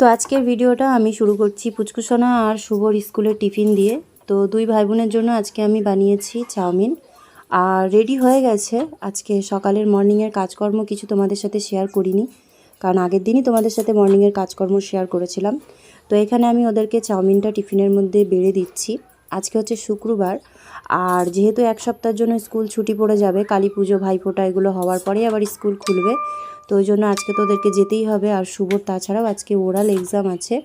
তো আজকের ভিডিওটা আমি শুরু করছি পুচকুসোনা আর শুভর স্কুলের টিফিন দিয়ে। তো দুই ভাই বোনের জন্য আজকে আমি বানিয়েছি চাউমিন। আর রেডি হয়ে গেছে। আজকে সকালের মর্নিংয়ের কাজকর্ম কিছু তোমাদের সাথে শেয়ার করিনি। কারণ আগের দিনই তোমাদের সাথে মর্নিংয়ের কাজকর্ম শেয়ার করেছিলাম। তো এখানে আমি ওদেরকে চাউমিনটা টিফিনের মধ্যে বেড়ে দিচ্ছি। আজকে হচ্ছে শুক্রবার। আর যেহেতু এক সপ্তাহের জন্য স্কুল ছুটি পড়ে যাবে কালী পুজো ভাইফোঁটা এগুলো হওয়ার পরেই আবার স্কুল খুলবে। তো ওই জন্য আজকে তো ওদেরকে যেতেই হবে। আর শুভর তাছাড়াও আজকে ওরাল এক্সাম আছে।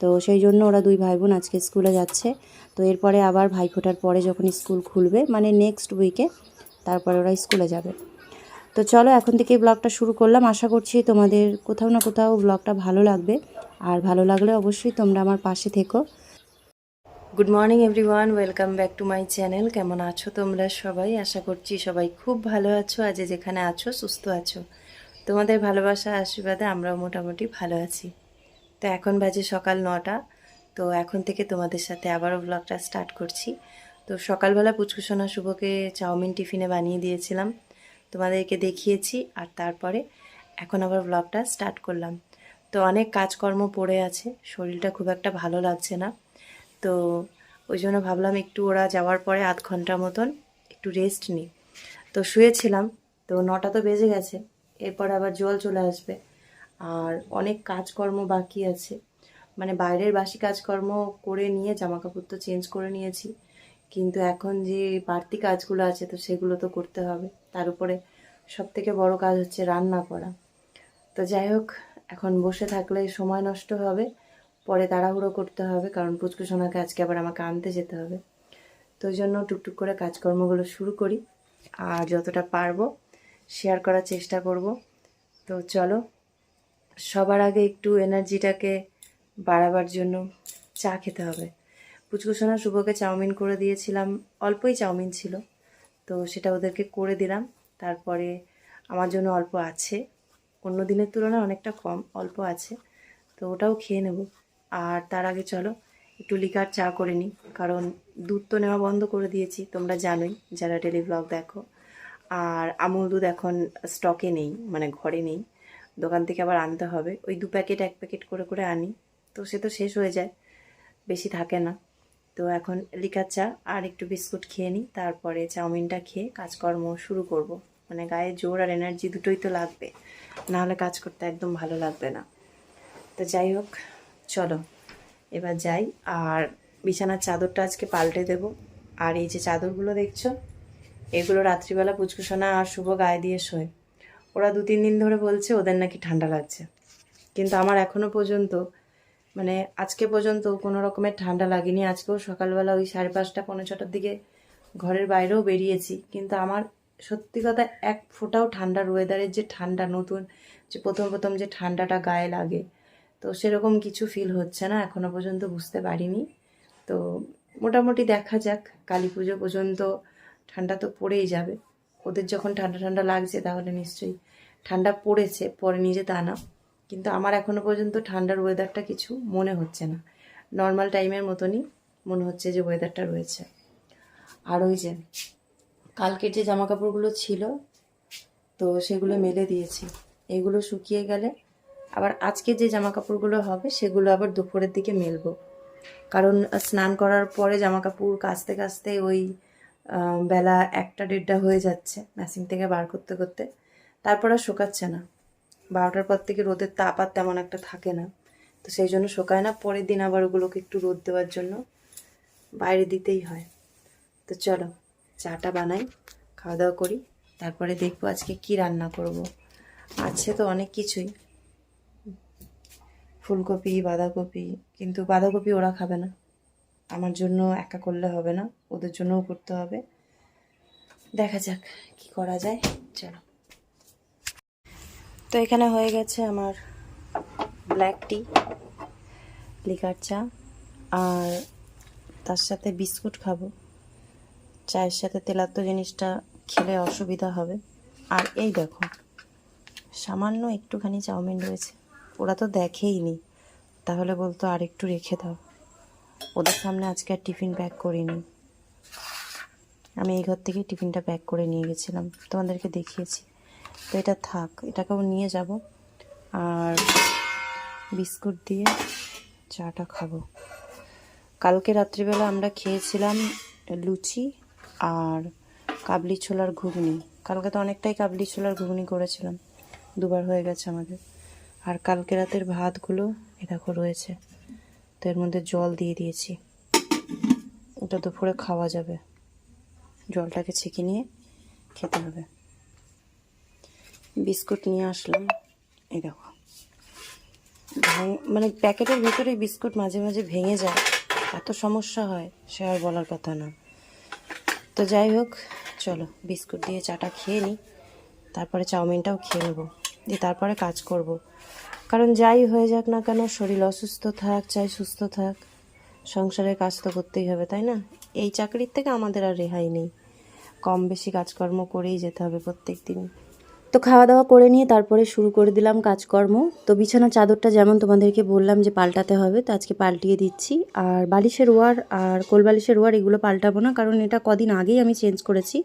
তো সেই জন্য ওরা দুই ভাই বোন আজকে স্কুলে যাচ্ছে। তো এরপরে আবার ভাইফোঁটার পরে যখন স্কুল খুলবে মানে নেক্সট উইকে তারপরে ওরা স্কুলে যাবে। তো চলো, এখন থেকে ব্লগটা শুরু করলাম। আশা করছি তোমাদের কোথাও না কোথাও ব্লগটা ভালো লাগবে। আর ভালো লাগলে অবশ্যই তোমরা আমার পাশে থেকো। Good morning everyone welcome back to my channel কেমন আছো তোমরা সবাই? আশা করছি সবাই খুব ভালো আছো। আজ যেখানে আছো, সুস্থ আছো। তোমাদের ভালোবাসা, আশীর্বাদে আমরাও মোটামুটি ভালো আছি। তো এখন বাজে সকাল নটা, তো এখন থেকে তোমাদের সাথে আবারও ব্লগটা স্টার্ট করছি। তো সকালবেলা পুচকুসোনা শুভকে চাউমিন টিফিনে বানিয়ে দিয়েছিলাম, তোমাদেরকে দেখিয়েছি আর তারপরে এখন আবার ব্লগটা স্টার্ট করলাম। তো অনেক কাজকর্ম পড়ে আছে, শরীরটা খুব একটা ভালো লাগছে না। তো ওই জন্য ভাবলাম একটু ওরা যাওয়ার পরে আধ ঘণ্টা মতন একটু রেস্ট নিই। তো শুয়েছিলাম, তো নটা তো বেজে গেছে এরপর আবার জল চলে আসবে। আর অনেক কাজকর্ম বাকি আছে। মানে বাইরের বাসি কাজকর্ম করে নিয়ে জামা কাপড় তো চেঞ্জ করে নিয়েছি। কিন্তু এখন যে বাড়তি কাজগুলো আছে তো সেগুলো তো করতে হবে। তার উপরে সব থেকে বড় কাজ হচ্ছে রান্না করা। তো যাই হোক, এখন বসে থাকলে সময় নষ্ট হবে। পরে তাড়াহুড়ো করতে হবে, কারণ পুচকু সোনাকে আজকে আবার আমাকে আনতে যেতে হবে। তো জন্য টুকটুক করে কাজকর্মগুলো শুরু করি। আর যতটা পারব শেয়ার করার চেষ্টা করব। তো চলো, সবার আগে একটু এনার্জিটাকে বাড়াবার জন্য চা খেতে হবে। পুচকু সোনা শুভকে চাউমিন করে দিয়েছিলাম, অল্পই চাউমিন ছিল, তো সেটা ওদেরকে করে দিলাম। তারপরে আমার জন্য অল্প আছে, অন্য দিনের তুলনায় অনেকটা কম, অল্প আছে, তো ওটাও খেয়ে নেব। আর তার আগে চলো, একটু লিকার চা করে নিই, কারণ দুধ তো নেওয়া বন্ধ করে দিয়েছি, তোমরা জানোই, যারা ডেলি ব্লগ দেখো। আর আমুল দুধ এখন স্টকে নেই মানে ঘরে নেই। দোকান থেকে আবার আনতে হবে। ওই দু প্যাকেট, এক প্যাকেট করে করে আনি। তো সে তো শেষ হয়ে যায়, বেশি থাকে না। তো এখন লিকার চা আর একটু বিস্কুট খেয়ে নিই, তারপরে চাউমিনটা খেয়ে কাজকর্ম শুরু করব। মানে গায়ে জোর আর এনার্জি দুটোই তো লাগবে। নাহলে কাজ করতে একদম ভালো লাগবে না। তো যাই হোক, চলো, এবার যাই। আর বিছানার চাদরটা আজকে পাল্টে দেব। আর এই যে চাদরগুলো দেখছ এগুলো রাত্রিবেলা পুচকুসোনা আর শুভ গায়ে দিয়ে শোয়। ওরা দু তিন দিন ধরে বলছে ওদের নাকি ঠান্ডা লাগছে। কিন্তু আমার এখনও পর্যন্ত মানে আজকে পর্যন্ত কোনো রকমের ঠান্ডা লাগেনি। আজকেও সকালবেলা ওই সাড়ে পাঁচটা পনেরো ছটার দিকে ঘরের বাইরেও বেরিয়েছি। কিন্তু আমার সত্যি কথা এক ফোঁটাও ঠান্ডার ওয়েদারের যে ঠান্ডা নতুন, যে প্রথম প্রথম যে ঠান্ডাটা গায়ে লাগে, তো সেরকম কিছু ফিল হচ্ছে না। এখনও পর্যন্ত বুঝতে পারিনি। তো মোটামুটি দেখা যাক, কালী পুজো পর্যন্ত ঠান্ডা তো পড়েই যাবে। ওদের যখন ঠান্ডা ঠান্ডা লাগছে তাহলে নিশ্চয়ই ঠান্ডা পড়েছে, পরে নিজে তা না কিন্তু আমার এখনও পর্যন্ত ঠান্ডার ওয়েদারটা কিছু মনে হচ্ছে না। নর্মাল টাইমের মতনই মনে হচ্ছে যে ওয়েদারটা রয়েছে। আর ওই যে কালকের যে জামা কাপড়গুলো ছিল, তো সেগুলো মেলে দিয়েছি। এগুলো শুকিয়ে গেলে আবার আজকে যে জামা কাপড়গুলো হবে, সেগুলো আবার দুপুরের দিকে মেলবো। কারণ স্নান করার পরে জামা কাপড় কাচতে কাচতে ওই বেলা একটা দেড়টা হয়ে যাচ্ছে মেশিন থেকে বার করতে করতে। তারপর আর শুকাচ্ছে না। বারোটার পর থেকে রোদের তাপ আর তেমন একটা থাকে না। তো সেই জন্য শুকায় না। পরের দিন আবার ওগুলোকে একটু রোদ দেওয়ার জন্য বাইরে দিতেই হয়। তো চলো, চাটা বানাই, খাওয়া দাওয়া করি, তারপরে দেখব আজকে কি রান্না করব। আছে তো অনেক কিছুই। ফুলকপি, বাঁধাকপি, কিন্তু বাঁধাকপি ওরা খাবে না। আমার জন্য একা করলে হবে না, ওদের জন্যও করতে হবে। দেখা যাক কি করা যায়, চলো। তো এখানে হয়ে গেছে আমার ব্ল্যাক টি লিকার চা, আর তার সাথে বিস্কুট খাব। চায়ের সাথে তেলাত্ম জিনিসটা খেলে অসুবিধা হবে। আর এই দেখো, সামান্য একটুখানি চাউমিন রয়েছে। ওরা তো দেখেই নি তাহলে বলতো আর একটু রেখে দাও। ওদের সামনে আজকে আর টিফিন প্যাক করিনি। আমি এই ঘর থেকে টিফিনটা প্যাক করে নিয়ে গেছিলাম। তোমাদেরকে দেখিয়েছি। তো এটা থাক, এটাকেও নিয়ে যাব। আর বিস্কুট দিয়ে চাটা খাব। কালকে রাত্রিবেলা আমরা খেয়েছিলাম লুচি আর কাবলি ছোলার ঘুগনি। কালকে তো অনেকটাই কাবলি ছোলার ঘুগনি করেছিলাম। দুবার হয়ে গেছে আমাদের। আর কালকে রাতের ভাতগুলো এ দেখো রয়েছে। তো এর মধ্যে জল দিয়ে দিয়েছি। ওটা দুপুরে খাওয়া যাবে। জলটাকে ছেঁকে নিয়ে খেতে হবে। বিস্কুট নিয়ে আসলাম। এই দেখো। মানে প্যাকেটের ভিতরে বিস্কুট মাঝে মাঝে ভেঙে যায়। এত সমস্যা হয়, সে আর বলার কথা না। তো যাই হোক, চলো বিস্কুট দিয়ে চাটা খেয়ে নিই। তারপরে চাউমিনটাও খেয়ে নেব। দিয়ে তারপরে কাজ করব। কারণ যাই হয়ে যাক না কেন, শরীর অসুস্থ থাক, চাই সুস্থ থাক। সংসারের কাজ তো করতেই হবে, তাই না? এই চাকরির থেকে আমাদের আর রেহাই নেই। কম বেশি কাজকর্ম করেই যেতে হবে প্রত্যেক দিন তো খাওয়া দাওয়া করে নিয়ে তারপরে শুরু করে দিলাম কাজকর্ম। তো বিছানা চাদরটা যেমন তোমাদেরকে বললাম যে পাল্টাতে হবে, তো আজকে পাল্টিয়ে দিচ্ছি। আর বালিশের ওয়ার আর কোল বালিশের ওয়ার এগুলো পাল্টাবো না, কারণ এটা কদিন আগেই আমি চেঞ্জ করেছি।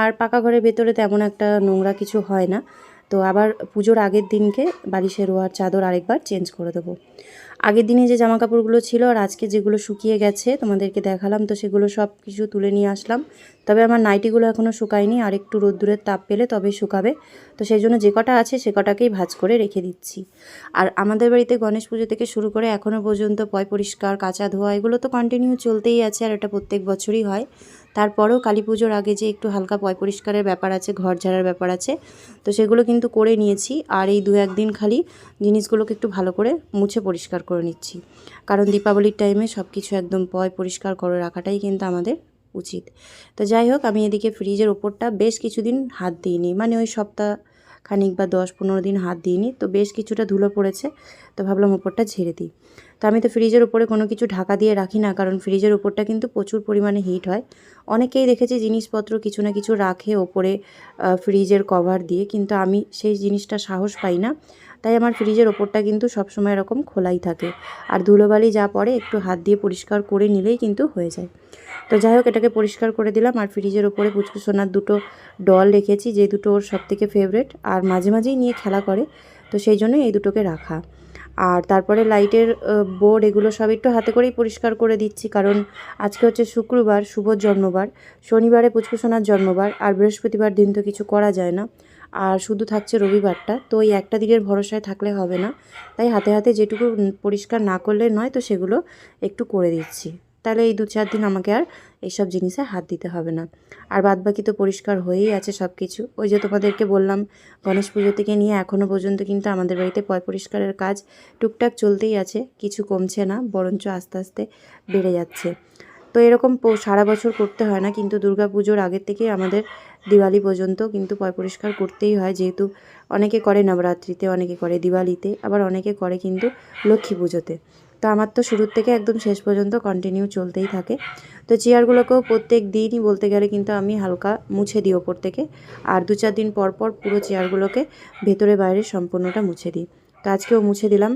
আর পাকা ঘরের ভেতরে তেমন একটা নোংরা কিছু হয় না। তো আবার পুজোর আগের দিনকে বালিশের ওয়ার চাদর আরেকবার চেঞ্জ করে দেবো। আগের দিনে যে জামা কাপড়গুলো ছিল আর আজকে যেগুলো শুকিয়ে গেছে তোমাদেরকে দেখালাম, তো সেগুলো সব কিছু তুলে নিয়ে আসলাম। তবে আমার নাইটিগুলো এখনও শুকায়নি, আর একটু রোদ্দুরের তাপ পেলে তবেই শুকাবে। তো সেই জন্য যে কটা আছে সে কটাকেই ভাজ করে রেখে দিচ্ছি। আর আমাদের বাড়িতে গণেশ পুজো থেকে শুরু করে এখনও পর্যন্ত পয় পরিষ্কার, কাঁচা ধোয়া, এগুলো তো কন্টিনিউ চলতেই আছে আর এটা প্রত্যেক বছরই হয়। তারপরেও কালী পুজোর আগে যে একটু হালকা পয় পরিষ্কারের ব্যাপার আছে, ঘর ঝাড়ার ব্যাপার আছে, তো সেগুলো কিন্তু করে নিয়েছি। আর এই দু একদিন খালি জিনিসগুলোকে একটু ভালো করে মুছে পরিষ্কার করে নিচ্ছি। কারণ দীপাবলির টাইমে সব কিছু একদম পয় পরিষ্কার করে রাখাটাই কিন্তু আমাদের উচিত। তো যাই হোক, আমি এদিকে ফ্রিজের ওপরটা বেশ কিছুদিন হাত দিইনি। মানে ওই সপ্তাহ খানিক বা দশ পনেরো দিন হাত দিইনি, তো বেশ কিছুটা ধুলো পড়েছে, তো ভাবলাম ওপরটা ঝেড়ে দিই। তো আমি তো ফ্রিজের উপরে কোনো কিছু ঢাকা দিয়ে রাখি না, কারণ ফ্রিজের উপরটা কিন্তু প্রচুর পরিমাণে হিট হয়। অনেকেই দেখেছি জিনিসপত্র কিছু না কিছু রাখে ওপরে ফ্রিজের কভার দিয়ে, কিন্তু আমি সেই জিনিসটা সাহস পাই না। তাই আমার ফ্রিজের ওপরটা কিন্তু সবসময় এরকম খোলাই থাকে। আর ধুলোবালি যা পড়ে একটু হাত দিয়ে পরিষ্কার করে নিলেই কিন্তু হয়ে যায়। তো যাই হোক, এটাকে পরিষ্কার করে দিলাম। আর ফ্রিজের ওপরে পুচকু সোনার দুটো ডল রেখেছি, যে দুটো ওর সব থেকে ফেভারেট আর মাঝে মাঝেই নিয়ে খেলা করে, তো সেই জন্য এই দুটোকে রাখা। আর তারপরে লাইটের বোর্ড এগুলো সব একটু হাতে করেই পরিষ্কার করে দিচ্ছি। কারণ আজকে হচ্ছে শুক্রবার শুভর জন্মবার। শনিবারে পুচকু সোনার জন্মবার, আর বৃহস্পতিবার দিন তো কিছু করা যায় না। আর শুধু থাকছে রবিবারটা, তো ওই একটা দিনের ভরসায় থাকলে হবে না। তাই হাতে হাতে যেটুকু পরিষ্কার না করলে নয়, তো সেগুলো একটু করে দিচ্ছি। তাহলে এই দু চার দিন আমাকে আর এইসব জিনিসে হাত দিতে হবে না। আর বাদবাকি তো পরিষ্কার হয়েই আছে সব কিছু ওই যে তোমাদেরকে বললাম, গণেশ পুজো থেকে নিয়ে এখনও পর্যন্ত কিন্তু আমাদের বাড়িতে পয় পরিষ্কারের কাজ টুকটাক চলতেই আছে, কিছু কমছে না, বরঞ্চ আস্তে আস্তে বেড়ে যাচ্ছে। তো এরকম সারা বছর করতে হয় না, কিন্তু দুর্গা পুজোর আগের থেকে আমাদের দিওয়ালি পর্যন্ত কিন্তু পয় পরিষ্কার করতেই হয়। যেহেতু অনেকে করে নবরাত্রিতে, অনেকে করে দিওয়ালিতে, আবার অনেকে করে কিন্তু লক্ষ্মী পুজোতে। তো আমার তো শুরুর থেকে একদম শেষ পর্যন্ত কন্টিনিউ চলতেই থাকে। তো চেয়ারগুলোকেও প্রত্যেক দিনই বলতে গেলে কিন্তু আমি হালকা মুছে দিই ওপর থেকে। আর দু চার দিন পর পর পুরো চেয়ারগুলোকে ভেতরে বাইরে সম্পূর্ণটা মুছে দিই। তো আজকেও মুছে দিলাম।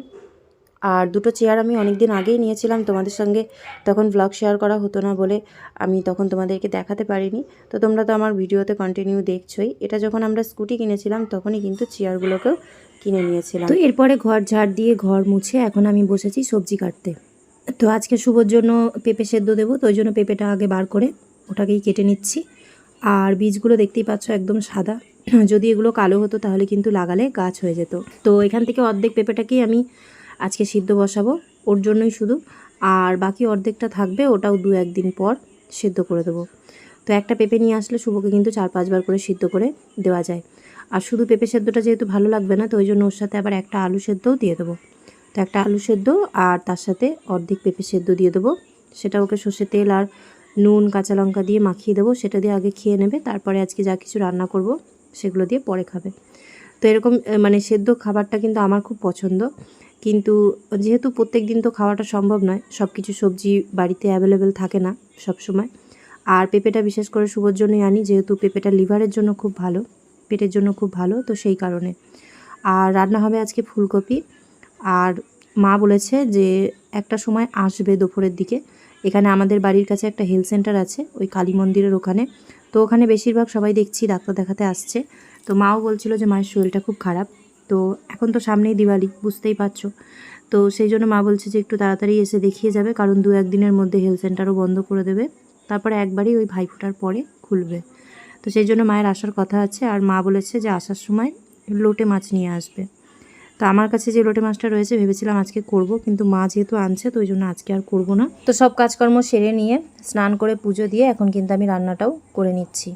আর দুটো চেয়ার আমি অনেক দিন আগেই নিয়েছিলাম তোমাদের সঙ্গে। তখন ব্লগ শেয়ার করা হতো না বলে আমি তখন তোমাদেরকে দেখাতে পারিনি। তো তোমরা তো আমার ভিডিওতে কন্টিনিউ দেখছোই। এটা যখন আমরা স্কুটি কিনেছিলাম, তখনই কিন্তু চেয়ারগুলোকেও কিনে নিয়েছিলাম। তো এরপরে ঘর ঝাড় দিয়ে ঘর মুছে এখন আমি বসেছি সবজি কাটতে। তো আজকে শুভর জন্য পেঁপে সেদ্ধ দেবো, তো ওই জন্য পেঁপেটা আগে বার করে ওটাকেই কেটে নিচ্ছি। আর বীজগুলো দেখতেই পাচ্ছ একদম সাদা। যদি এগুলো কালো হতো তাহলে কিন্তু লাগালে গাছ হয়ে যেত। তো এখান থেকে অর্ধেক পেঁপেটাকেই আমি আজকে সিদ্ধ বসাবো, ওর জন্যই শুধু। আর বাকি অর্ধেকটা থাকবে, ওটাও দু একদিন পর সিদ্ধ করে দেবো। তো একটা পেঁপে নিয়ে আসলে শুভকে কিন্তু চার পাঁচবার করে সিদ্ধ করে দেওয়া যায়। আর শুধু পেঁপে সেদ্ধটা যেহেতু ভালো লাগবে না, তো ওই জন্য ওর সাথে আবার একটা আলু সেদ্ধও দিয়ে দেবো। তো একটা আলু সেদ্ধ আর তার সাথে অর্ধেক পেঁপে সেদ্ধ দিয়ে দেবো। সেটা ওকে সর্ষে তেল আর নুন, কাঁচা লঙ্কা দিয়ে মাখিয়ে দেবো। সেটা দিয়ে আগে খেয়ে নেবে, তারপরে আজকে যা কিছু রান্না করব সেগুলো দিয়ে পরে খাবে। তো এরকম মানে সেদ্ধ খাবারটা কিন্তু আমার খুব পছন্দ। কিন্তু যেহেতু প্রত্যেক দিন তো খাওয়াটা সম্ভব নয় সব কিছু সবজি বাড়িতে অ্যাভেলেবেল থাকে না সব সময় আর পেঁপেটা বিশেষ করে শুভর জন্যই আনি, যেহেতু পেঁপেটা লিভারের জন্য খুব ভালো, পেটের জন্য খুব ভালো, তো সেই কারণে। আর রান্না হবে আজকে ফুলকপি। আর মা বলেছে যে একটা সময় আসবে দুপুরের দিকে। এখানে আমাদের বাড়ির কাছে একটা হেলথ সেন্টার আছে, ওই কালী মন্দিরের ওখানে। তো ওখানে বেশিরভাগ সবাই দেখছি, ডাক্তার দেখাতে আসছে। তো মাও বলছিল যে মায়ের শরীরটা খুব খারাপ। তো এখন তো সামনেই দিওয়ালি, বুঝতেই পারছ। তো সেই জন্য মা বলছে যে একটু তাড়াতাড়ি এসে দেখিয়ে যাবে, কারণ দু একদিনের মধ্যে হেলথ সেন্টারও বন্ধ করে দেবে। তারপরে একবারই ওই ভাইফোঁটার পরে খুলবে। তো সেই জন্য মায়ের আসার কথা আছে, আর মা বলেছে যে আসার সময় লোটে মাছ নিয়ে আসবে। তো আমার কাছে যে লোটে মাছটা রয়েছে ভেবেছিলাম আজকে করব, কিন্তু মা যেহেতু আনছে, তো ওই জন্য আজকে আর করব না। তো সব কাজকর্ম সেরে নিয়ে স্নান করে পুজো দিয়ে এখন কিন্তু আমি রান্নাটাও করে নিচ্ছি।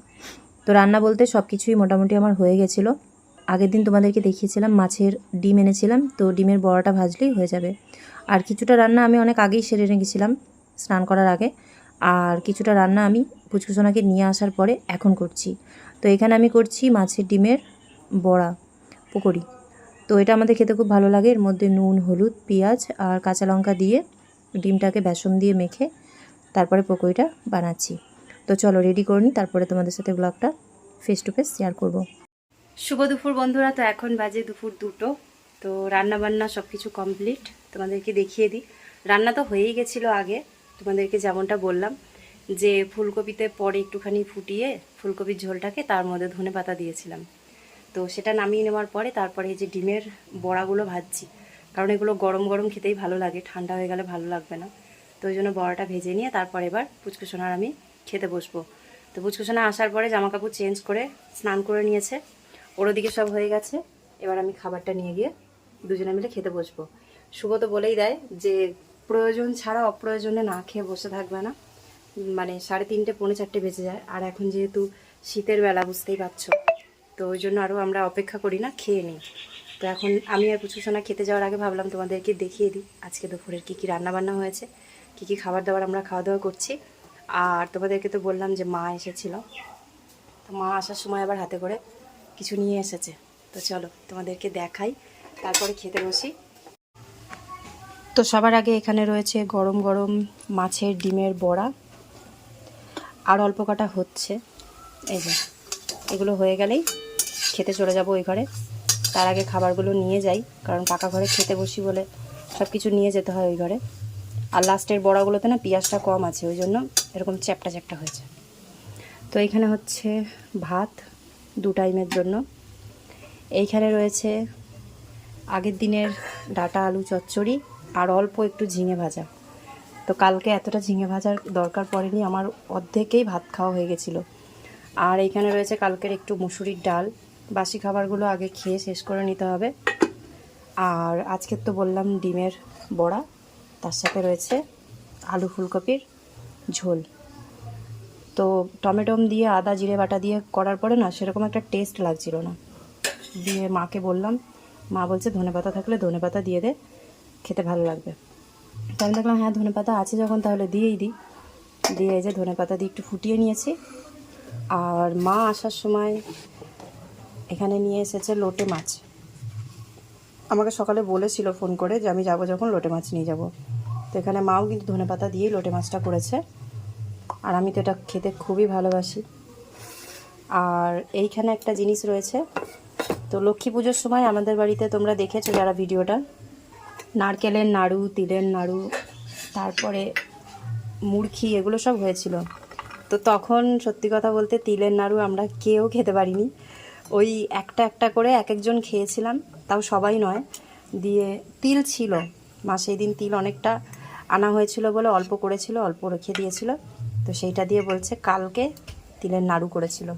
তো রান্না বলতে সব কিছুই মোটামুটি আমার হয়ে গেছিল। আগের দিন তোমাদেরকে দেখিয়েছিলাম, মাছের ডিম এনেছিলাম, তো ডিমের বড়াটা ভাজলেই হয়ে যাবে। আর কিছুটা রান্না আমি অনেক আগেই সেরে রেখেছিলাম স্নান করার আগে। আর কিছুটা রান্না আমি পুচকুচোনাকে নিয়ে আসার পরে এখন করছি। তো এখানে আমি করছি মাছের ডিমের বড়া পকোড়ি। তো এটা আমাদের খেতে খুব ভালো লাগে। এর মধ্যে নুন, হলুদ, পেঁয়াজ আর কাঁচা লঙ্কা দিয়ে ডিমটাকে বেসন দিয়ে মেখে তারপরে পকোড়িটা বানাচ্ছি। তো চলো রেডি করে নিই, তারপরে তোমাদের সাথে ব্লগটা ফেস টু ফেস শেয়ার করব। শুভ দুপুর বন্ধুরা, তো এখন বাজে দুপুর দুটো। তো রান্না বান্না সব কিছু কমপ্লিট তোমাদেরকে দেখিয়ে দিই। রান্না তো হয়েই গেছিল আগে, তোমাদেরকে যেমনটা বললাম, যে ফুলকপিতে পরে একটুখানি ফুটিয়ে ফুলকপির ঝোলটাকে তার মধ্যে ধনে পাতা দিয়েছিলাম। তো সেটা নামিয়ে নেওয়ার পরে তারপরে এই যে ডিমের বড়াগুলো ভাজছি, কারণ এগুলো গরম গরম খেতেই ভালো লাগে, ঠান্ডা হয়ে গেলে ভালো লাগবে না। তো ওই জন্য বড়াটা ভেজে নিয়ে তারপর এবার পুচকুসোনার আমি খেতে বসবো। তো পুচকুসোনা আসার পরে জামা কাপড় চেঞ্জ করে স্নান করে নিয়েছে। ওর ওদিকে সব হয়ে গেছে। এবার আমি খাবারটা নিয়ে গিয়ে দুজনে মিলে খেতে বসবো। শুভ তো বলেই দেয় যে, প্রয়োজন ছাড়া অপ্রয়োজনে না খেয়ে বসে থাকবে না। মানে সাড়ে তিনটে, পৌনে চারটে বেজে যায়। আর এখন যেহেতু শীতের বেলা, বুঝতেই পারছ। তো ওই জন্য আরও আমরা অপেক্ষা করি না, খেয়ে নিই। তো এখন আমি আর পুচুসোনা খেতে যাওয়ার আগে ভাবলাম তোমাদেরকে দেখিয়ে দিই আজকে দুপুরের কী কী রান্নাবান্না হয়েছে, কী কী খাবার দাবার আমরা খাওয়া দাওয়া করছি। আর তোমাদেরকে তো বললাম যে মা এসেছিল। তো মা আসার সময় আবার হাতে করে কিছু নিয়ে এসেছে। তো চলো, তোমাদেরকে দেখাই। তারপরে খেতে বসি। তো সবার আগে এখানে রয়েছে গরম গরম মাছের ডিমের বড়া। আর অল্প কটা হচ্ছে। এই যে, এগুলো হয়ে গেলেই খেতে চলে যাব ওই ঘরে। তার আগে খাবারগুলো নিয়ে যাই, কারণ পাকা ঘরে খেতে বসি বলে সব কিছু নিয়ে যেতে হয় ওই ঘরে। আর লাস্টের বড়াগুলোতে না পেঁয়াজটা কম আছে, ওই জন্য এরকম চ্যাপটা চ্যাপটা হয়েছে। তো এখানে হচ্ছে ভাত দু টাইমের জন্য। এইখানে রয়েছে আগের দিনের ডাটা আলু চচ্চড়ি আর অল্প একটু ঝিঙে ভাজা। তো কালকে এতটা ঝিঙে ভাজার দরকার পড়েনি, আমার অর্ধেকেই ভাত খাওয়া হয়ে গেছিল। আর এইখানে রয়েছে কালকের একটু মুসুরির ডাল। বাসি খাবারগুলো আগে খেয়ে শেষ করে নিতে হবে। আর আজকের তো বললাম ডিমের বড়া, তার সাথে রয়েছে আলু ফুলকপির ঝোল। তো টমেটোম দিয়ে, আদা, জিরে বাটা দিয়ে করার পরে না সেরকম একটা টেস্ট লাগছিল না। দিয়ে মাকে বললাম, মা বলছে ধনে পাতা থাকলে ধনে পাতা দিয়ে দে, খেতে ভালো লাগবে। তো আমি দেখলাম হ্যাঁ ধনে পাতা আছে যখন, তাহলে দিয়েই দিই দিয়ে এই যে ধনে পাতা দিয়ে একটু ফুটিয়ে নিয়েছি। আর মা আসার সময় এখানে নিয়ে এসেছে লোটে মাছ। আমাকে সকালে বলেছিল ফোন করে যে আমি যাব যখন, লোটে মাছ নিয়ে যাব। তো এখানে মাও কিন্তু ধনে পাতা দিয়েই লোটে মাছটা করেছে। আর আমি তো এটা খেতে খুবই ভালোবাসি। আর এইখানে একটা জিনিস রয়েছে। তো লক্ষ্মী পুজোর সময় আমাদের বাড়িতে তোমরা দেখেছ যারা ভিডিওটা। নারকেলের নাড়ু, তিলের নাড়ু, তারপরে মুরখি, এগুলো সব হয়েছিল। তো তখন সত্যি কথা বলতে তিলের নাড়ু আমরা কেউ খেতে পারিনি। ওই একটা একটা করে এক একজন খেয়েছিলাম, তাও সবাই নয়। দিয়ে তিল ছিল, মা সেই দিন তিল অনেকটা আনা হয়েছিল বলে অল্প করেছিল, অল্প রেখে দিয়েছিল। তো সেইটা দিয়ে বলছে কালকে তিলের নাড়ু করেছিল।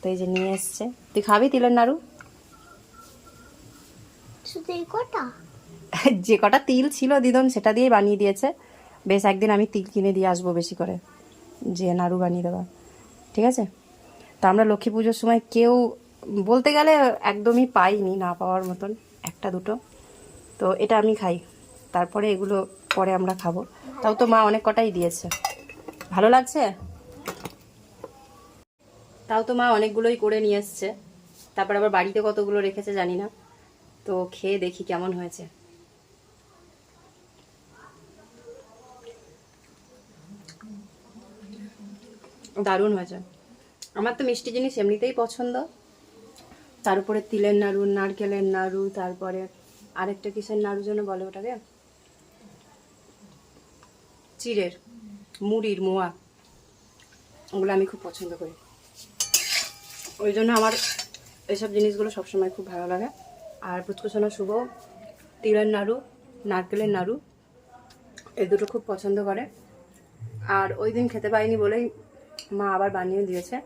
তো এই যে নিয়ে এসছে। তুই খাবি তিলের নাড়ু? যে কটা তিল ছিল দিদন সেটা দিয়েই বানিয়ে দিয়েছে। বেশ একদিন আমি তিল কিনে দিয়ে আসব বেশি করে যে নাড়ু বানিয়ে দেওয়া। ঠিক আছে? তো আমরা লক্ষ্মী পুজোর সময় কেউ বলতে গেলে একদমই পাইনি না পাওয়ার মতন একটা দুটো। তো এটা আমি খাই। তারপরে এগুলো পরে আমরা খাব। তাও তো মা অনেক কটাই দিয়েছে। ভালো লাগছে? তাও তো মা অনেকগুলোই করে নিয়ে এসছে। তারপর আবার বাড়িতে কতগুলো রেখেছে জানি না। তো খেয়ে দেখি কেমন হয়েছে। দারুণ হয়েছে। আমার তো মিষ্টি জিনিস এমনিতেই পছন্দ। তার উপরে তিলের নাড়ু, নারকেলের নাড়ু, তারপরে আরেকটা কিসের নাড়ু যেন বলে ওটাকে? চিড়ের। মুড়ির মোয়া, ওগুলো আমি খুব পছন্দ করি। ওই জন্য আমার এইসব জিনিসগুলো সবসময় খুব ভালো লাগে। আর পুচকুসোনা শুভ, তিলের নাড়ু, নারকেলের নাড়ু, এই দুটো খুব পছন্দ করে। আর ওই দিন খেতে পাইনি বলেই মা আবার বানিয়ে দিয়েছে।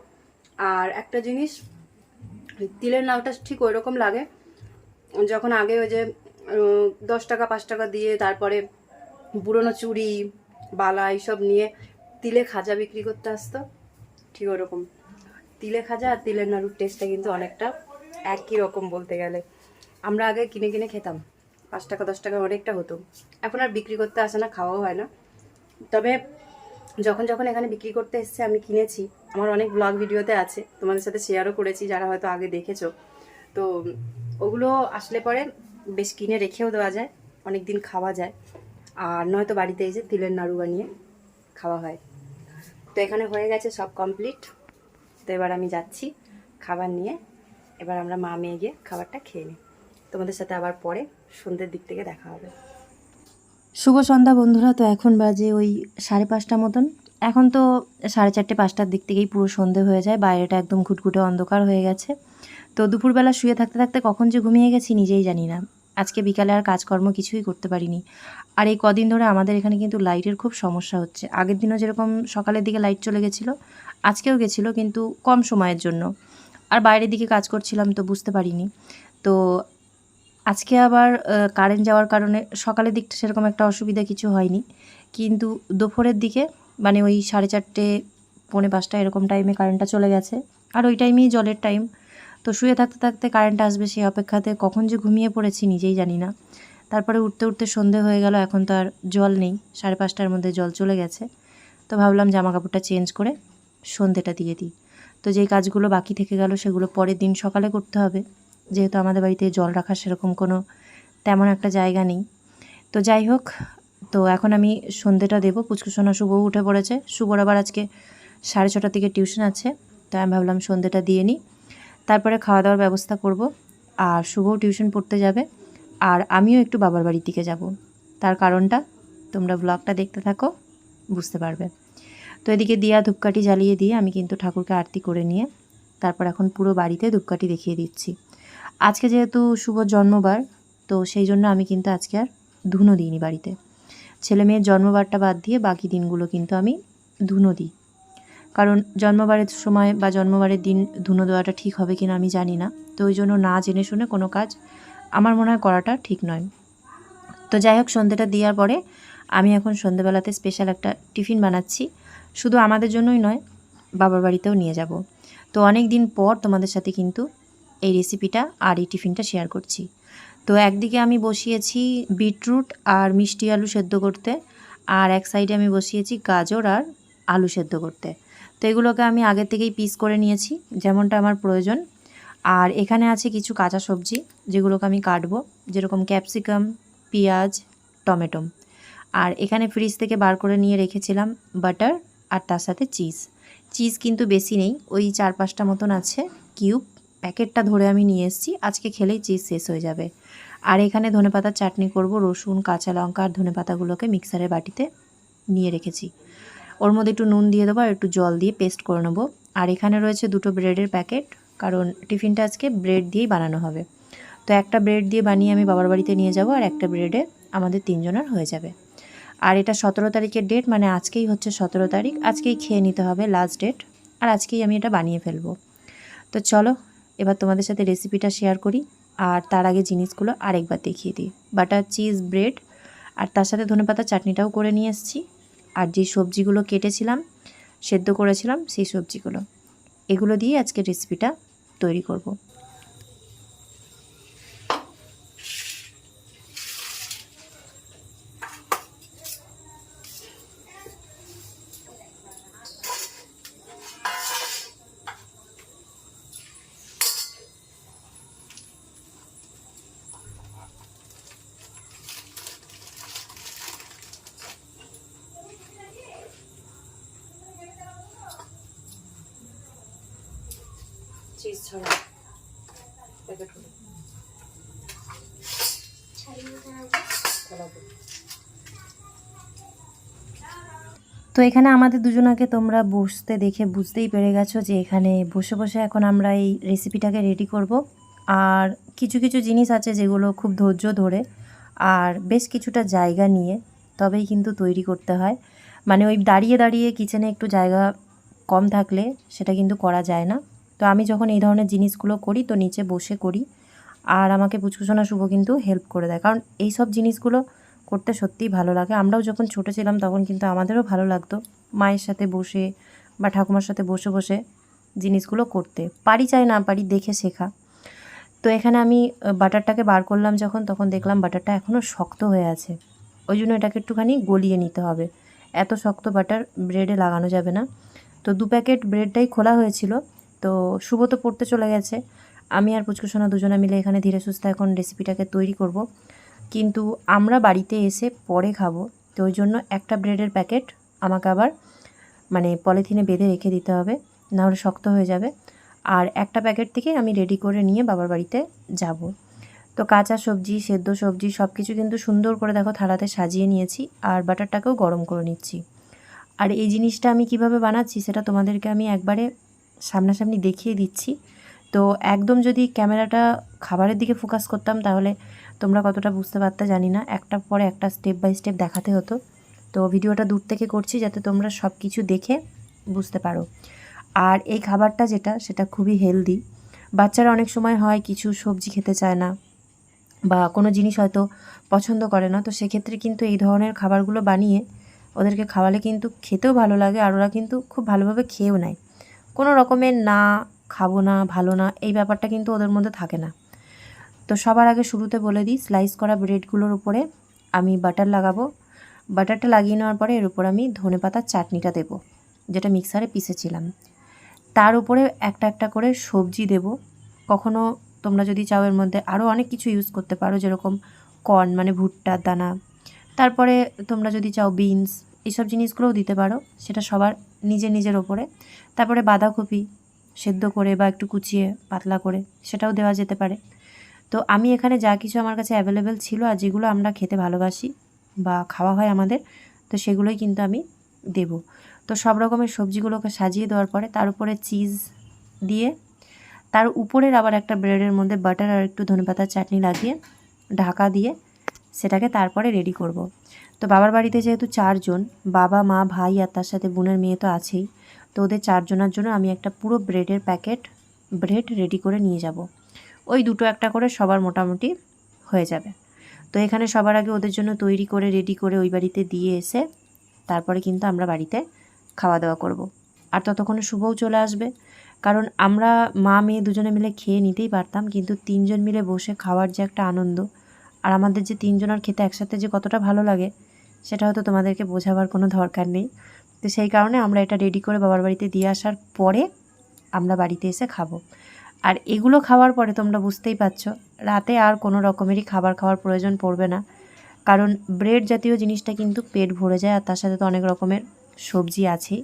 আর একটা জিনিস, তিলের নাড়ুটা ঠিক ওই রকম লাগে, যখন আগে ওই যে দশ টাকা, পাঁচ টাকা দিয়ে তারপরে পুরনো চুড়ি বালা এইসব নিয়ে তিলে খাজা বিক্রি করতে আসতো। ঠিক ওরকম। তিলে খাজা আর তিলের নাড়ুর টেস্টটা কিন্তু অনেকটা একই রকম বলতে গেলে। আমরা আগে কিনে কিনে খেতাম। পাঁচ টাকা, দশ টাকা অনেকটা হতো। এখন আর বিক্রি করতে আসে না, খাওয়াও হয় না। তবে যখন যখন এখানে বিক্রি করতে এসছে, আমি কিনেছি। আমার অনেক ব্লগ ভিডিওতে আছে। তোমাদের সাথে শেয়ারও করেছি, যারা হয়তো আগে দেখেছ। তো ওগুলো আসলে পরে বেশ কিনে রেখেও দেওয়া যায়। অনেক দিন খাওয়া যায়। আর নয়তো বাড়িতে যে তিলের নাড়ু বানিয়ে খাওয়া হয়। তো এখানে হয়ে গেছে সব কমপ্লিট তো এবার আমি যাচ্ছি খাবার নিয়ে। এবার আমরা মা মেয়ে গিয়ে খাবারটা খেয়ে নিই। তোমাদের সাথে আবার পরে সন্ধ্যের দিক থেকে দেখা হবে। শুভ সন্ধ্যা বন্ধুরা, তো এখন বাজে ওই সাড়ে পাঁচটা মতন। এখন তো সাড়ে চারটে, পাঁচটার দিক থেকেই পুরো সন্ধে হয়ে যায়। বাইরেটা একদম ঘুটঘুটে অন্ধকার হয়ে গেছে। তো দুপুরবেলা শুয়ে থাকতে থাকতে কখন যে ঘুমিয়ে গেছি নিজেই জানি না। আজকে বিকালে আর কাজকর্ম কিছুই করতে পারিনি। আর এই কদিন ধরে আমাদের এখানে কিন্তু লাইটের খুব সমস্যা হচ্ছে। আগের দিনও যেরকম সকালের দিকে লাইট চলে গেছিল, আজকেও গেছিল কিন্তু কম সময়ের জন্য। আর বাইরের দিকে কাজ করছিলাম তো বুঝতে পারিনি। তো আজকে আবার কারেন্ট যাওয়ার কারণে সকালের দিকটা সেরকম একটা অসুবিধা কিছু হয়নি। কিন্তু দুপুরের দিকে মানে ওই সাড়ে চারটে, পৌনে পাঁচটা এরকম টাইমে কারেন্টটা চলে গেছে। আর ওই টাইমেই জলের টাইম তো শুয়ে থাকতে থাকতে কারেন্ট আসবে সেই অপেক্ষাতে, কখন যে ঘুমিয়ে পড়েছি নিজেই জানি না। তারপরে উঠতে উঠতে সন্ধে হয়ে গেল, এখন তো আর জল নেই, সাড়ে পাঁচটার মধ্যে জল চলে গেছে। তো ভাবলাম জামা কাপড়টা চেঞ্জ করে সন্ধেটা দিয়ে দিই। তো যেই কাজগুলো বাকি থেকে গেল সেগুলো পরের দিন সকালে করতে হবে। যেহেতু আমাদের বাড়িতে জল রাখার সেরকম কোনো তেমন একটা জায়গা নেই। তো যাই হোক, তো এখন আমি সন্ধেটা দেবো। পুচকুসোনা শুভও উঠে পড়েছে। শুভর আবার আজকে সাড়ে ছটার থেকে টিউশন আছে। তো আমি ভাবলাম সন্ধেটা দিয়ে নিই। তারপরে খাওয়া দাওয়ার ব্যবস্থা করব। আর শুভও টিউশন পড়তে যাবে। আর আমিও একটু বাবার বাড়ির দিকে যাব। তার কারণটা তোমরা ব্লগটা দেখতে থাকো, বুঝতে পারবে। তো এদিকে দিয়া ধূপকাঠি জ্বালিয়ে দিয়ে আমি কিন্তু ঠাকুরকে আরতি করে নিয়ে তারপর এখন পুরো বাড়িতে ধূপকাঠি দেখিয়ে দিচ্ছি। আজকে যেহেতু শুভ জন্মবার, তো সেই জন্য আমি কিন্তু আজকে আর ধুনো দিইনি বাড়িতে। ছেলে মেয়ের জন্মবারটা বাদ দিয়ে বাকি দিনগুলো কিন্তু আমি ধুনো দিই। কারণ জন্মবারের সময় বা জন্মবারের দিন ধুনো দেওয়াটা ঠিক হবে কিনা আমি জানি না। তো ওই জন্য না জেনে শুনে কোনো কাজ আমার মনে হয় করাটা ঠিক নয়। তো যাই হোক সন্ধ্যেটা দেওয়ার পরে আমি এখন সন্ধ্যেবেলাতে স্পেশাল একটা টিফিন বানাচ্ছি। শুধু আমাদের জন্যই নয়, বাবার বাড়িতেও নিয়ে যাব। তো অনেক দিন পর তোমাদের সাথে কিন্তু এই রেসিপিটা আর এই টিফিনটা শেয়ার করছি। তো একদিকে আমি বসিয়েছি বিটরুট আর মিষ্টি আলু সেদ্ধ করতে, আর এক সাইডে আমি বসিয়েছি গাজর আর আলু সেদ্ধ করতে। তো এগুলোকে আমি আগে থেকেই পিস করে নিয়েছি, যেমনটা আমার প্রয়োজন। আর এখানে আছে কিছু কাঁচা সবজি, যেগুলোকে আমি কাটবো, যেরকম ক্যাপসিকাম পেঁয়াজ, টমেটো। আর এখানে ফ্রিজ থেকে বার করে নিয়ে রেখেছিলাম বাটার আর তার সাথে চিজ চিজ কিন্তু বেশি নেই, ওই চার পাঁচটা মতন আছে কিউব প্যাকেটটা ধরে আমি নিয়ে এসেছি, আজকে খেলেই চিজ শেষ হয়ে যাবে। আর এখানে ধনেপাতার চাটনি করব, রসুন, কাঁচা লঙ্কা আর ধনেপাতাগুলোকে মিক্সারের বাটিতে নিয়ে রেখেছি। ওর মধ্যে একটু নুন দিয়ে দেবো আর একটু জল দিয়ে পেস্ট করে নেব। আর এখানে রয়েছে দুটো ব্রেডের প্যাকেট, কারণ টিফিনটা আজকে ব্রেড দিয়েই বানানো হবে। তো একটা ব্রেড দিয়ে বানিয়ে আমি বাবার বাড়িতে নিয়ে যাব আর একটা ব্রেডে আমাদের তিনজনের হয়ে যাবে। আর এটা সতেরো তারিখের ডেট মানে আজকেই হচ্ছে সতেরো তারিখ, আজকেই খেয়ে নিতে হবে লাস্ট ডেট আর আজকেই আমি এটা বানিয়ে ফেলব। তো চলো, এবার তোমাদের সাথে রেসিপিটা শেয়ার করি, আর তার আগে জিনিসগুলো আরেকবার দেখিয়ে দিই। বাটার চিজ ব্রেড আর তার সাথে ধনেপাতা চাটনিটাও করে নিয়ে এসেছি। আর যে সবজিগুলো কেটেছিলাম সেদ্ধ করেছিলাম সেই সবজিগুলো। এগুলো দিয়ে আজকে রেসিপিটা তৈরি করব চিজ প্যাকেটগুলো তো এখানে আমাদের দুজনাকে তোমরা বসতে দেখে বুঝতেই পেরে গেছো যে এখানে বসে বসে এখন আমরা এই রেসিপিটাকে রেডি করব। আর কিছু কিছু জিনিস আছে যেগুলো খুব ধৈর্য ধরে আর বেশ কিছুটা জায়গা নিয়ে তবেই কিন্তু তৈরি করতে হয়। মানে ওই দাঁড়িয়ে দাঁড়িয়ে কিচেনে একটু জায়গা কম থাকলে সেটা কিন্তু করা যায় না। তো আমি যখন এই ধরনের জিনিসগুলো করি, তো নিচে বসে করি। আর আমাকে পুচকুসোনা শুভ কিন্তু হেল্প করে দেয়। কারণ এই সব জিনিসগুলো করতে সত্যিই ভালো লাগে। আমরাও যখন ছোটো ছিলাম, তখন কিন্তু আমাদেরও ভালো লাগতো মায়ের সাথে বসে বা ঠাকুমার সাথে বসে বসে জিনিসগুলো করতে। পারি চাই না পারি দেখে শেখা। তো এখানে আমি বাটারটাকে বার করলাম যখন, তখন দেখলাম বাটারটা এখনও শক্ত হয়ে আছে। ওই জন্য এটাকে একটুখানি গলিয়ে নিতে হবে। এত শক্ত বাটার ব্রেডে লাগানো যাবে না। তো দু প্যাকেট ব্রেডটাই খোলা হয়েছিল। তো শুভ তো পড়তে চলে গেছে। আমি আর পুচকুসোনা দুজনে মিলে এখানে ধীরে সুস্থে এখন রেসিপিটাকে তৈরি করব। কিন্তু আমরা বাড়িতে এসে পরে খাব। তো ওই জন্য একটা ব্রেডের প্যাকেট আমাকে আবার মানে পলিথিনে বেঁধে রেখে দিতে হবে, নাহলে শক্ত হয়ে যাবে। আর একটা প্যাকেট থেকে আমি রেডি করে নিয়ে বাবার বাড়িতে যাব। তো কাঁচা সবজি, সেদ্ধ সবজি সব কিছু কিন্তু সুন্দর করে দেখো থালাতে সাজিয়ে নিয়েছি আর বাটারটাকেও গরম করে নিচ্ছি। আর এই জিনিসটা আমি কীভাবে বানাচ্ছি সেটা তোমাদেরকে আমি একবারে সামনাসামনি দেখিয়ে দিচ্ছি। তো একদম যদি ক্যামেরাটা খাবারের দিকে ফোকাস করতাম তাহলে তোমরা কতটা বুঝতে পারতে জানি না। একটা পরে একটা স্টেপ বাই স্টেপ দেখাতে হতো। তো ভিডিওটা দূর থেকে করছি যাতে তোমরা সব কিছু দেখে বুঝতে পারো। আর এই খাবারটা যেটা, সেটা খুবই হেলদি বাচ্চারা অনেক সময় হয় কিছু সবজি খেতে চায় না বা কোনো জিনিস হয়তো পছন্দ করে না। তো সেক্ষেত্রে কিন্তু এই ধরনের খাবারগুলো বানিয়ে ওদেরকে খাওয়ালে কিন্তু খেতেও ভালো লাগে আর ওরা কিন্তু খুব ভালোভাবে খেয়েও নেয়। কোনো রকমের না, খাব না, ভালো না, এই ব্যাপারটা কিন্তু ওদের মধ্যে থাকে না। তো সবার আগে শুরুতে বলে দিই স্লাইস করা ব্রেডগুলোর উপরে আমি বাটার লাগাবো। বাটারটা লাগিয়ে নেওয়ার পরে এর উপর আমি ধনে পাতার চাটনিটা দেবো, যেটা মিক্সারে পিসেছিলাম তার উপরে একটা একটা করে সবজি দেব। কখনো তোমরা যদি চাও এর মধ্যে আরও অনেক কিছু ইউজ করতে পারো, যেরকম কর্ন মানে ভুট্টার দানা। তারপরে তোমরা যদি চাও বিনস এইসব জিনিসগুলোও দিতে পারো, সেটা সবার নিজের নিজের ওপরে। তারপরে বাঁধাকপি সেদ্ধ করে বা একটু কুচিয়ে পাতলা করে, সেটাও দেওয়া যেতে পারে। তো আমি এখানে যা কিছু আমার কাছে অ্যাভেলেবেল ছিল আর যেগুলো আমরা খেতে ভালোবাসি বা খাওয়া হয় আমাদের, তো সেগুলোই কিন্তু আমি দেব। তো সব রকমের সবজিগুলোকে সাজিয়ে দেওয়ার পরে তার উপরে চিজ দিয়ে, তার উপরের আবার একটা ব্রেডের মধ্যে বাটার আর একটু ধনেপাতার চাটনি লাগিয়ে ঢাকা দিয়ে সেটাকে তারপরে রেডি করব। তো বাবার বাড়িতে যেহেতু চারজন, বাবা, মা, ভাই আর তার সাথে বোনের মেয়ে তো আছেই, তো ওদের চারজনের জন্য আমি একটা পুরো ব্রেডের প্যাকেট, ব্রেড রেডি করে নিয়ে যাব। ওই দুটো একটা করে সবার মোটামুটি হয়ে যাবে। তো এখানে সবার আগে ওদের জন্য তৈরি করে, রেডি করে ওই বাড়িতে দিয়ে এসে তারপরে কিন্তু আমরা বাড়িতে খাওয়া দাওয়া করব। আর ততক্ষণে শুভও চলে আসবে। কারণ আমরা মা, মেয়ে দুজনে মিলে খেয়ে নিতেই পারতাম, কিন্তু তিনজন মিলে বসে খাওয়ার যে একটা আনন্দ, আর আমাদের যে তিনজনের খেতে একসাথে যে কতটা ভালো লাগে সেটা হয়তো তোমাদেরকে বোঝাবার কোনো দরকার নেই। তো সেই কারণে আমরা এটা রেডি করে বাবার বাড়িতে দিয়ে আসার পরে আমরা বাড়িতে এসে খাব। আর এগুলো খাওয়ার পরে তোমরা বুঝতেই পারছ, রাতে আর কোনো রকমেরই খাবার খাওয়ার প্রয়োজন পড়বে না। কারণ ব্রেড জাতীয় জিনিসটা কিন্তু পেট ভরে যায় আর তার সাথে তো অনেক রকমের সবজি আছেই।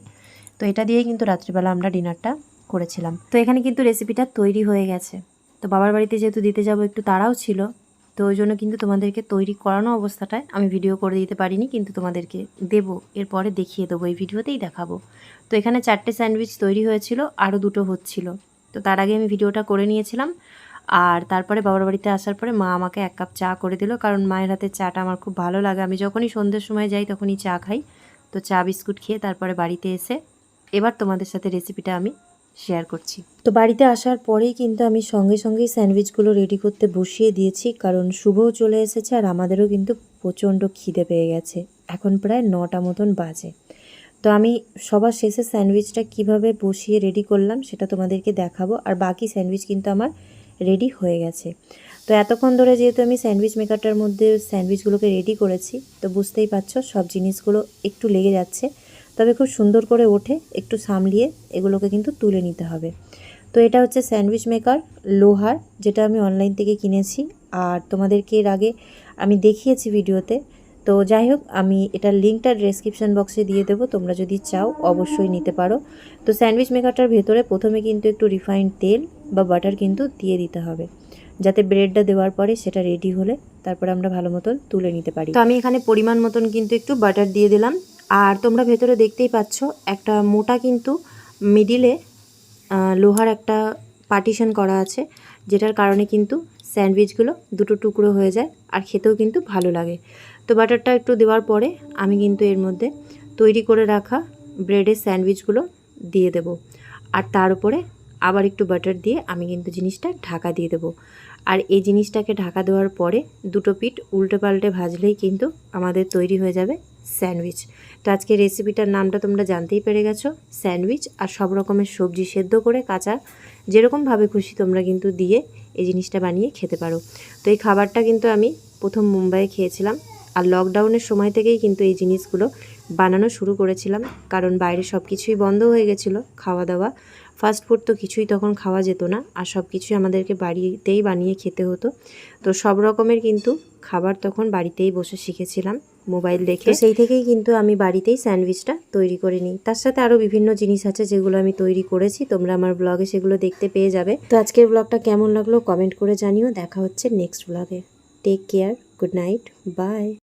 তো এটা দিয়েই কিন্তু রাত্রিবেলা আমরা ডিনারটা করেছিলাম। তো এখানে কিন্তু রেসিপিটা তৈরি হয়ে গেছে। তো বাবার বাড়িতে যেহেতু দিতে যাব একটু তাড়াও ছিল তো ওই জন্য কিন্তু তোমাদেরকে তৈরি করানো অবস্থাটায় আমি ভিডিও করে দিতে পারিনি, কিন্তু তোমাদেরকে দেবো। এরপরে দেখিয়ে দেবো, এই ভিডিওতেই দেখাবো। তো এখানে চারটে স্যান্ডউইচ তৈরি হয়েছিল, আরও দুটো হচ্ছিল। তো তার আগে আমি ভিডিওটা করে নিয়েছিলাম। আর তারপরে বাবার বাড়িতে আসার পরে মা আমাকে এক কাপ চা করে দিল, কারণ মায়ের হাতে চাটা আমার খুব ভালো লাগে। আমি যখনই সন্ধ্যের সময় যাই তখনই চা খাই। তো চা, বিস্কুট খেয়ে তারপরে বাড়িতে এসে এবার তোমাদের সাথে রেসিপিটা আমি শেয়ার করছি। তো বাড়িতে আসার পরেই কিন্তু আমি সঙ্গে সঙ্গেই স্যান্ডউইচগুলো রেডি করতে বসিয়ে দিয়েছি, কারণ শুভও চলে এসেছে আর আমাদেরও কিন্তু প্রচণ্ড খিদে পেয়ে গেছে। এখন প্রায় নটা মতন বাজে। তো আমি সবার শেষে স্যান্ডউইচটা কীভাবে বসিয়ে রেডি করলাম সেটা তোমাদেরকে দেখাবো, আর বাকি স্যান্ডউইচ কিন্তু আমার রেডি হয়ে গেছে। তো এতক্ষণ ধরে যেহেতু আমি স্যান্ডউইচ মেকারটার মধ্যে স্যান্ডউইচগুলোকে রেডি করেছি, তো বুঝতেই পারছ সব জিনিসগুলো একটু লেগে যাচ্ছে। তবে খুব সুন্দর করে ওঠে, একটু সামলিয়ে এগুলোকে কিন্তু তুলে নিতে হবে। তো এটা হচ্ছে স্যান্ডউইচ মেকার লোহার, যেটা আমি অনলাইন থেকে কিনেছি। আর তোমাদেরকে এর আগে আমি দেখিয়েছি ভিডিওতে। তো যাই হোক, আমি এটার লিঙ্কটা ডেসক্রিপশান বক্সে দিয়ে দেবো, তোমরা যদি চাও অবশ্যই নিতে পারো। তো স্যান্ডউইচ মেকারটার ভেতরে প্রথমে কিন্তু একটু রিফাইন্ড তেল বা বাটার কিন্তু দিয়ে দিতে হবে। যাতে ব্রেডটা দেওয়ার পরে সেটা রেডি হলে তারপরে আমরা ভালো মতন তুলে নিতে পারি। তো আমি এখানে পরিমাণ মতন কিন্তু একটু বাটার দিয়ে দিলাম। আর তোমরা ভেতরে দেখতেই পাচ্ছ, একটা মোটা কিন্তু মিডিলে লোহার একটা পার্টিশন করা আছে, যেটার কারণে কিন্তু স্যান্ডউইচগুলো দুটো টুকরো হয়ে যায় আর খেতেও কিন্তু ভালো লাগে। তো বাটারটা একটু দেওয়ার পরে আমি কিন্তু এর মধ্যে তৈরি করে রাখা ব্রেডের স্যান্ডউইচগুলো দিয়ে দেব। আর তার উপরে আবার একটু বাটার দিয়ে আমি কিন্তু জিনিসটা ঢাকা দিয়ে দেবো। আর এই জিনিসটাকে ঢাকা দেওয়ার পরে দুটো পিঠ উল্টে পাল্টে ভাজলেই কিন্তু আমাদের তৈরি হয়ে যাবে স্যান্ডউইচ। তো আজকে রেসিপিটার নামটা তোমরা জানতেই পেরে গেছো, স্যান্ডউইচ আর সব রকমের সবজি সেদ্ধ করে কাঁচা যেরকমভাবে খুশি তোমরা কিন্তু দিয়ে এই জিনিসটা বানিয়ে খেতে পারো। তো এই খাবারটা কিন্তু আমি প্রথম মুম্বাইয়ে খেয়েছিলাম আর লকডাউনের সময় থেকেই কিন্তু এই জিনিসগুলো বানানো শুরু করেছিলাম, কারণ বাইরে সব কিছুই বন্ধ হয়ে গেছিল খাওয়া দাওয়া ফাস্ট ফুড তো কিছুই তখন খাওয়া যেত না আর সব কিছুই আমাদেরকে বাড়িতেই বানিয়ে খেতে হতো। তো সব রকমের কিন্তু খাবার তখন বাড়িতেই বসে শিখেছিলাম। মোবাইল দেখে। সেই থেকেই কিন্তু আমি বাড়িতেই স্যান্ডউইচটা তৈরি করে নিই। তার সাথে আরও বিভিন্ন জিনিস আছে যেগুলো আমি তৈরি করেছি। তোমরা আমার ব্লগে সেগুলো দেখতে পেয়ে যাবে। তো আজকের ব্লগটা কেমন লাগল কমেন্ট করে জানিও। দেখা হচ্ছে নেক্সট ব্লগে। Take care, good night, bye.